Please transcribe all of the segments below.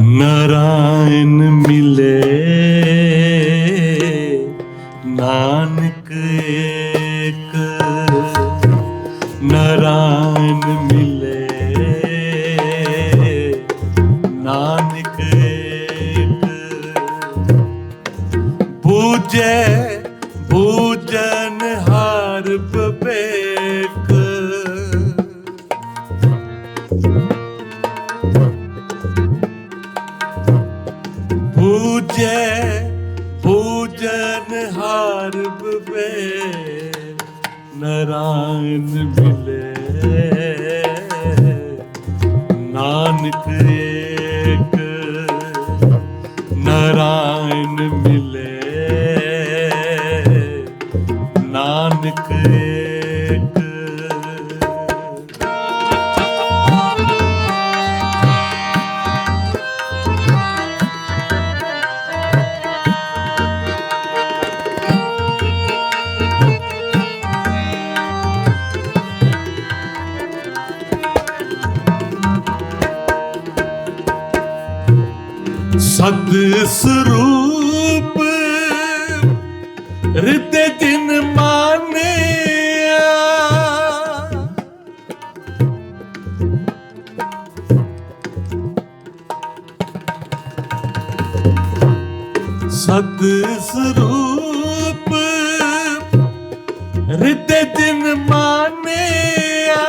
ਨਾਰਾਇਣ ਮਿਲੇ ਬੂਝਨ ਹਾਰ ਬਵੇ ਨਾਰਾਇਣ ਮਿਲੇ। ਨਾਨਕ ਏਕ ਸਦ ਸਰੂਪ ਰਿਤੇ ਦਿਨ ਮਾਨਿਆ। ਸਦ ਸਰੂਪ ਰਿਤੇ ਦਿਨ ਮਾਨਿਆ।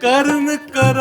ਕਰਨ ਕਰ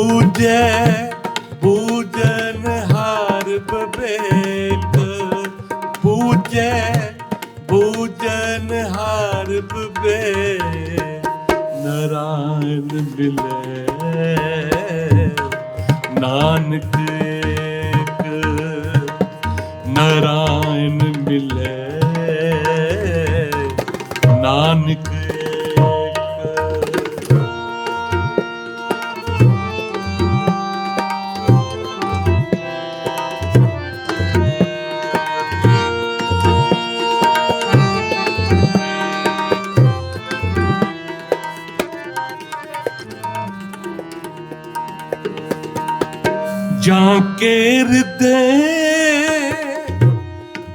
ਬੂਝੈ ਪੂਜਨ ਹਾਰ ਬਵੇਕ। ਬੂਝੈ ਪੂਜਨ ਹਾਰ ਬਵੇਕ। ਨਾਰਾਇਣ ਮਿਲੇ। ਨਾਨਕ ਨਾਰਾਇਣ ਮਿਲੇ। ਨਾਨਕ ਜਾਂ ਕੇ ਹਿਰਦੇ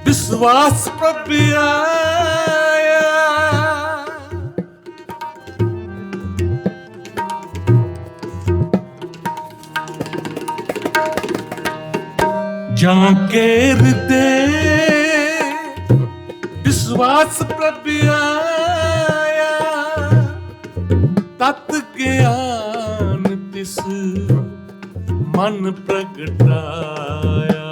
ਵਿਸ਼ਵਾਸ ਪ੍ਰਭਿਆਇਆ ਜਾਂ ਕੇ ਹਿਰਦੇ ਵਿਸ਼ਵਾਸ ਪ੍ਰਭਿਆਇਆ ਤਤ ਗਿਆਨ ਮਨ ਪ੍ਰਗਟਾਇਆ।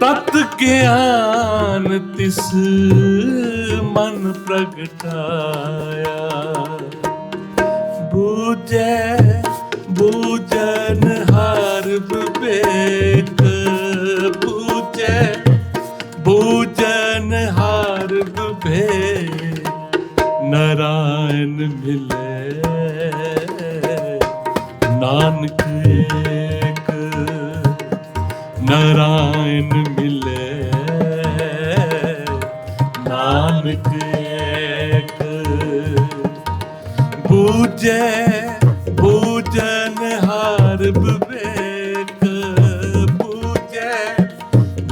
ਤਤ ਗਿਆਨ ਤਿਸ ਮਨ ਪ੍ਰਗਟਾਇਆ। ਬੂਝੈ ਨਾਨਕ ਏਕ ਨਰਾਇਣ ਮਿਲੇ। ਨਾਨਕ ਏਕ ਬੂਝੇ ਬੂਝਨ ਹਰ ਬਵੇਕ ਬੂਝੇ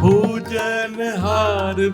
ਬੂਝਨ ਹਰ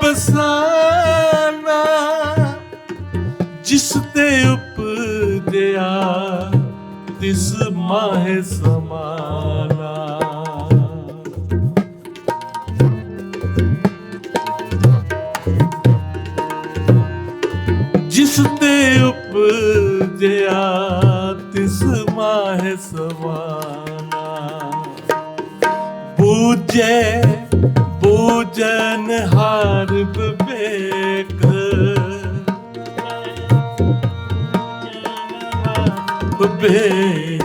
ਪਸਾਨਾ ਜਿਸ ਤੇ ਉਪਜਿਆ ਤਿਸ ਮਾਹ ਸਮਾਨਾ। ਜਿਸ ਤੇ ਉਪਜਿਆ ਤਿਸ ਮਾਹ ਸਮਾਨਾ। ਬੂਝੇ ਪੂਜਨ ਹਾਰ ਵਿਵੇਕ। ਬੇ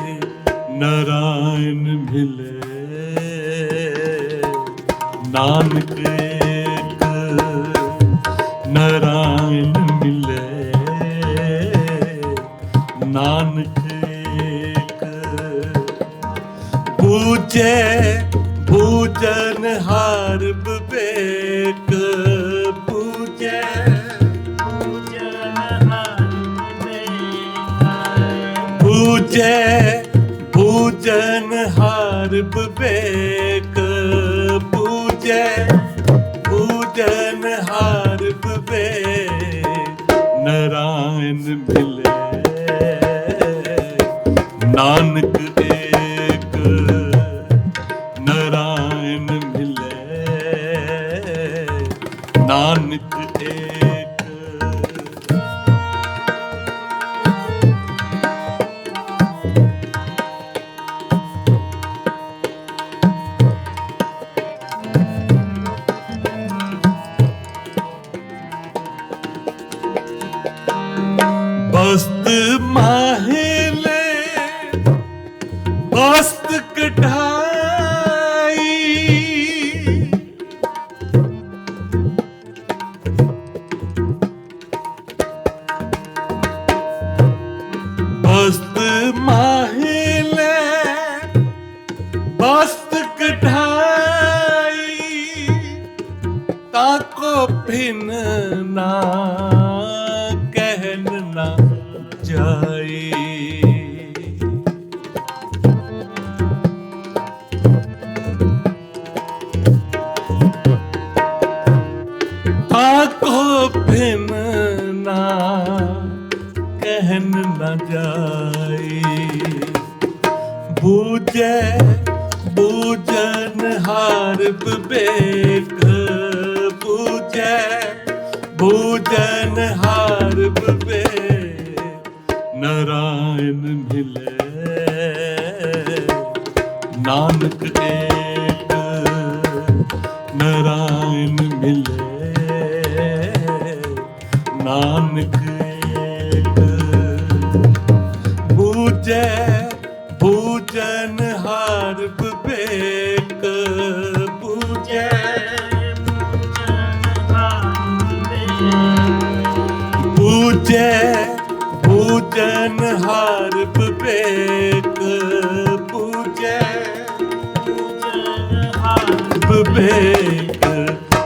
ਨਾਰਾਇਣ ਮਿਲੇ। ਨਾਨਕ ਏਕ ਨਾਰਾਇਣ ਮਿਲੇ। ਨਾਨਕ ਏਕ ਬੂਝੇ ਬੂਜਨ ਹਾਰ ਬੂਝੇ ਪੂਜਨ ਹਾਰ ਵਿਵੇਕ। ਬੂਝੇ ਪੂਜਨ ਹਾਰ ਵਿਵੇਕ। ਨਾਰਾਇਣ ਮਿਲੇ ਨਾਨਕ ਦੇ ਨਾ ਜਾਈ ਤਾਕੋ ਭਿਨ ਨਾ ਕਹਿਨ ਨਾ ਜਾਈ ਬੂਝੇ ਬੂਝਨ ਹਾਰ ਵਿਵੇਕ। ਬੂਝੇ ਬੂਝਨ ਹਾਰ ਵਿਵੇਕ। ਨਾਰਾਇਣ ਮਿਲੇ। ਨਾਨਕ ਏਕ ਨਾਰਾਇਣ ਮਿਲੇ। ਨਾਨਕ ਏਕ ਬੂਝੇ ਬੂਝਨ ਹਾਰ ਵਿਵੇਕ। ਬੂਝੇ ਬੂਝੇ ਬੂਝਨ ਹਾਰ ਵਿਵੇਕ ਬੂਝੇ ਵਿਵੇਕ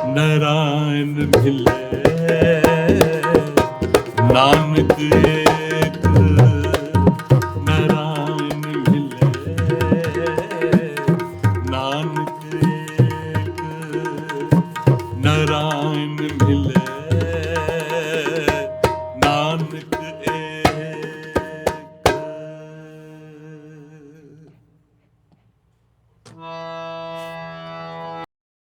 ਨਾਰਾਇਣ ਮਿਲੇ। ਨਾਨਕ